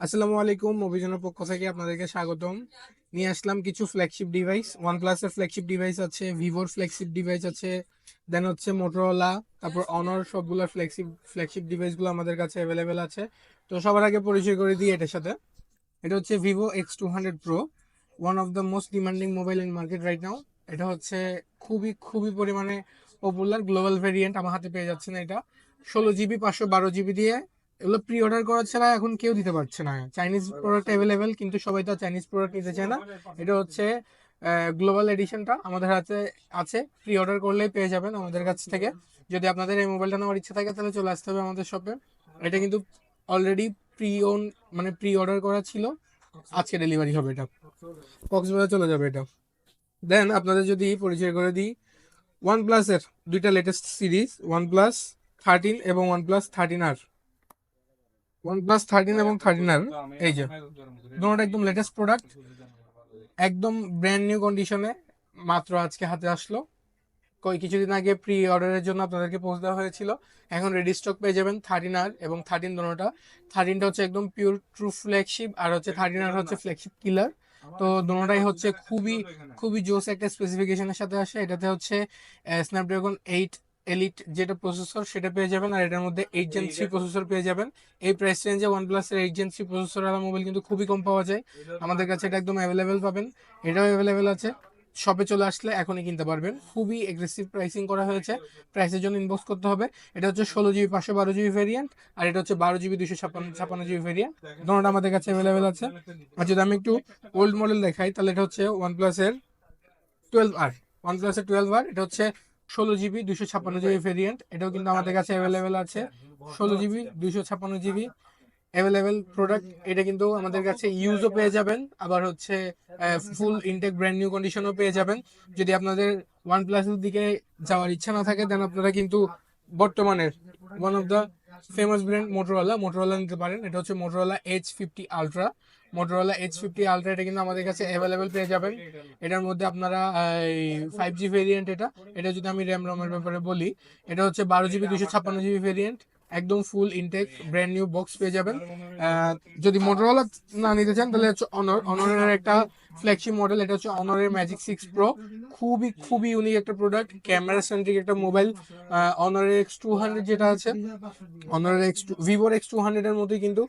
আসসালামু আলাইকুম, অভিযানের পক্ষ থেকে আপনাদেরকে স্বাগতম। নিয়ে আসলাম কিছু ফ্ল্যাগশিপ ডিভাইস ওয়ান প্লাসের ফ্ল্যাগশিপ ডিভাইস আছে ভিভোর ফ্ল্যাগশিপ ডিভাইস আছে দেন হচ্ছে মোটরোলা তারপর অনর সবগুলো ফ্ল্যাগশিপ ফ্ল্যাগশিপ ডিভাইসগুলো আমাদের কাছে অ্যাভেলেবেল আছে। তো সবার আগে পরিচয় করে দিই এটার সাথে। এটা হচ্ছে Vivo X two hundred Pro one of the most demanding mobile in market right now এটা হচ্ছে খুবই খুবই পরিমাণে পপুলার গ্লোবাল ভেরিয়েন্ট আমার হাতে পেয়ে যাচ্ছে না এটা। ষোলো জিবি পাঁচশো বারো জিবি দিয়ে এগুলো প্রি অর্ডার করা ছাড়া এখন কেউ দিতে পারছে না। চাইনিজ প্রোডাক্ট অ্যাভেলেবেল কিন্তু সবাই তো চাইনিজ প্রোডাক্ট নিতে চায় না। এটা হচ্ছে গ্লোবাল এডিশনটা আমাদের হাতে আছে। প্রি অর্ডার করলেই পেয়ে যাবেন আমাদের কাছ থেকে। যদি আপনাদের এই মোবাইলটা নেওয়ার ইচ্ছা থাকে তাহলে চলে আসতে হবে আমাদের শপে এটা কিন্তু অলরেডি প্রি ওন মানে প্রি অর্ডার করা ছিল। আজকে ডেলিভারি হবে এটা। কক্সবাজার চলে যাবে এটা। দেন আপনাদের যদি পরিচয় করে দিই ওয়ান প্লাসের দুইটা latest series OnePlus thirteen এবং ওয়ান প্লাস থার্টিন আর ওয়ান প্লাস থার্টিন এবং থার্টিন আর এই যে দুটোটা একদম লেটেস্ট প্রোডাক্ট একদম ব্র্যান্ড নিউ কন্ডিশনে মাত্র আজকে হাতে আসলো। কই, কিছুদিন আগে প্রি অর্ডারের জন্য আপনাদেরকে পৌঁছে দেওয়া হয়েছিল। এখন রেডি স্টক পেয়ে যাবেন থার্টিন আর এবং থার্টিন দোনোটা থার্টিনটা হচ্ছে একদম পিওর ট্রু ফ্ল্যাগশিপ আর হচ্ছে থার্টিন আর হচ্ছে ফ্ল্যাগশিপ কিলার তো দোনোটাই হচ্ছে খুবই খুবই জোস একটা স্পেসিফিকেশনের সাথে আসে। এটাতে হচ্ছে স্ন্যাপড্রাগন এইট এলিট যেটা প্রসেসর সেটা পেয়ে যাবেন আর এটার মধ্যে এইট জেন থ্রি প্রসেসর পেয়ে যাবেন। এই প্রাইস রেঞ্জে ওয়ান প্লাসের এইট জেন থ্রি প্রসেসর আলা মোবাইল কিন্তু খুবই কম পাওয়া যায়। আমাদের কাছে এটা একদম অ্যাভেলেবেল পাবেন। এটাও অ্যাভেলেবেল আছে। শপে চলে আসলে এখনই কিনতে পারবেন। খুবই এগ্রেসিভ প্রাইসিং করা হয়েছে। প্রাইসের জন্য ইনবক্স করতে হবে। এটা হচ্ছে ষোলো জিবি পাঁচশো বারো জিবি ভেরিয়েন্ট আর এটা হচ্ছে বারো জিবি দুশো ছাপ্পান্ন ছাপ্পান্ন জিবি ভেরিয়েন্ট দুটোটা আমাদের কাছে অ্যাভেলেবেল আছে। আর যদি আমি একটু ওল্ড মডেল দেখাই তাহলে এটা হচ্ছে ওয়ান প্লাসের টুয়েলভ আর ওয়ান প্লাসের টুয়েলভ আর এটা হচ্ছে ষোলো জিবি দুশো ছাপ্পান্ন জিবি ভেরিয়েন্ট এটাও কিন্তু আমাদের কাছে অ্যাভেলেবেল আছে। ষোলো জিবি দুশো ছাপ্পান্ন জিবি অ্যাভেলেবেল প্রোডাক্ট এটা কিন্তু আমাদের কাছে ইউজও পেয়ে যাবেন। আবার হচ্ছে ফুল ইনটেক ব্র্যান্ড নিউ কন্ডিশনও পেয়ে যাবেন। যদি আপনাদের ওয়ান প্লাসের দিকে যাওয়ার ইচ্ছা না থাকে দেন আপনারা কিন্তু বর্তমানের one of the famous brand Motorola Motorola নিতে পারেন। এটা হচ্ছে Motorola H fifty ultra Motorola H fifty ultra এটা কিন্তু আমাদের কাছে অ্যাভেলেবেল পেয়ে যাবেন। এটার মধ্যে আপনারা ফাইভ জি ভেরিয়েন্ট এটা। এটা যদি আমি র্যাম রমের ব্যাপারে বলি, এটা হচ্ছে বারো জিবি দুশো ছাপ্পান্ন জিবি ভেরিয়েন্ট একদম full intact brand new box পেয়ে যাবেন। যদি মোটরওয়ালা না নিতে চান তাহলে হচ্ছে অনর অনরের একটা ফ্ল্যাগশিপ মডেল এটা হচ্ছে অনরের ম্যাজিক সিক্স প্রো খুবই খুবই ইউনিক একটা প্রোডাক্ট ক্যামেরা সেন্ট্রিক একটা মোবাইল অনরের এক্স টু হান্ড্রেড যেটা আছে অনরের এক্স টু ভিভোর এক্স টু হান্ড্রেডের মতোই কিন্তু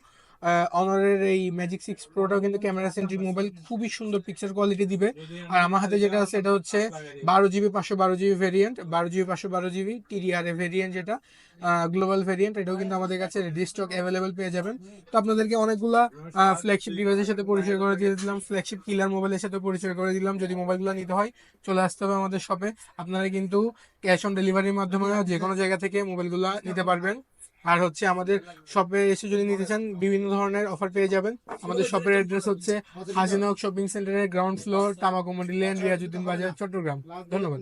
অনরের এই ম্যাজিক সিক্স প্রোটাও কিন্তু ক্যামেরা সেন্ট্রিক মোবাইল খুবই সুন্দর পিকচার কোয়ালিটি দিবে। আর আমার হাতে যেটা আছে, এটা হচ্ছে বারো জিবি পাঁচশো বারো জিবি ভেরিয়েন্ট বারো জিবি পাঁচশো বারো জিবি টিডিআর এ ভেরিয়েন্ট যেটা গ্লোবাল ভেরিয়েন্ট এটাও কিন্তু আমাদের কাছে রেডি স্টক অ্যাভেলেবেল পেয়ে যাবেন। তো আপনাদেরকে অনেকগুলা ফ্ল্যাগশিপ ডিভাইসের সাথে পরিচয় করে দিয়ে দিলাম ফ্ল্যাগশিপ কিলার মোবাইলের সাথে পরিচয় করে দিলাম, যদি মোবাইলগুলো নিতে হয়, চলে আসতে হবে আমাদের শপে আপনারা কিন্তু ক্যাশ অন ডেলিভারির মাধ্যমে যে কোনো জায়গা থেকে মোবাইলগুলো নিতে পারবেন। আর হচ্ছে আমাদের শপে এসে যদি নিতে চান, বিভিন্ন ধরনের অফার পেয়ে যাবেন। আমাদের শপের অ্যাড্রেস হচ্ছে হাসিনক শপিং সেন্টারের ground floor Tamakumandi lane Riazuddin Bazar, Chattogram. ধন্যবাদ।